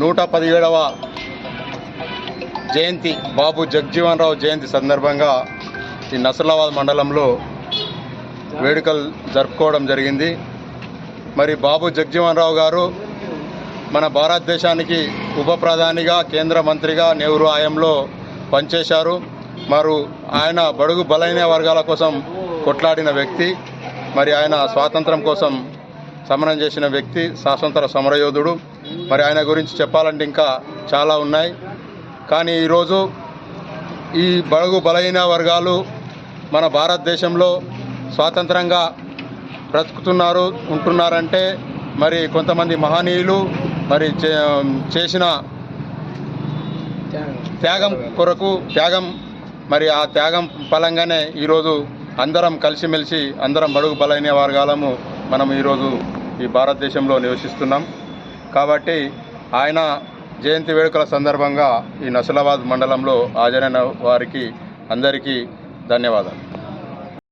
నూట పదిహేడవ జయంతి బాబు జగ్జీవన్ రావు జయంతి సందర్భంగా ఈ నసలాబాద్ మండలంలో వేడుకలు జరుపుకోవడం జరిగింది. మరి బాబు జగ్జీవన్ రావు గారు మన భారతదేశానికి ఉప ప్రధానిగా కేంద్ర మంత్రిగా నెహ్రూ హయాంలో పనిచేశారు. మరి ఆయన బడుగు బలైన వర్గాల కోసం కొట్లాడిన వ్యక్తి. మరి ఆయన స్వాతంత్రం కోసం సమరం చేసిన వ్యక్తి స్వాతంత్ర సమరయోధుడు. మరి ఆయన గురించి చెప్పాలంటే ఇంకా చాలా ఉన్నాయి. కానీ ఈరోజు ఈ బడుగు బలహీన వర్గాలు మన భారతదేశంలో స్వాతంత్రంగా బ్రతుకుతున్నారు ఉంటున్నారంటే మరి కొంతమంది మహనీయులు మరి చే- చేసిన త్యాగం కొరకు త్యాగం మరి ఆ త్యాగం ఫలంగానే ఈరోజు అందరం కలిసిమెలిసి అందరం బడుగు బలైన వర్గాలము మనం ఈరోజు ఈ భారతదేశంలో నివసిస్తున్నాం. కాబట్టి ఆయన జయంతి వేడుకల సందర్భంగా ఈ నసలాబాద్ మండలంలో హాజరైన వారికి అందరికీ ధన్యవాదాలు.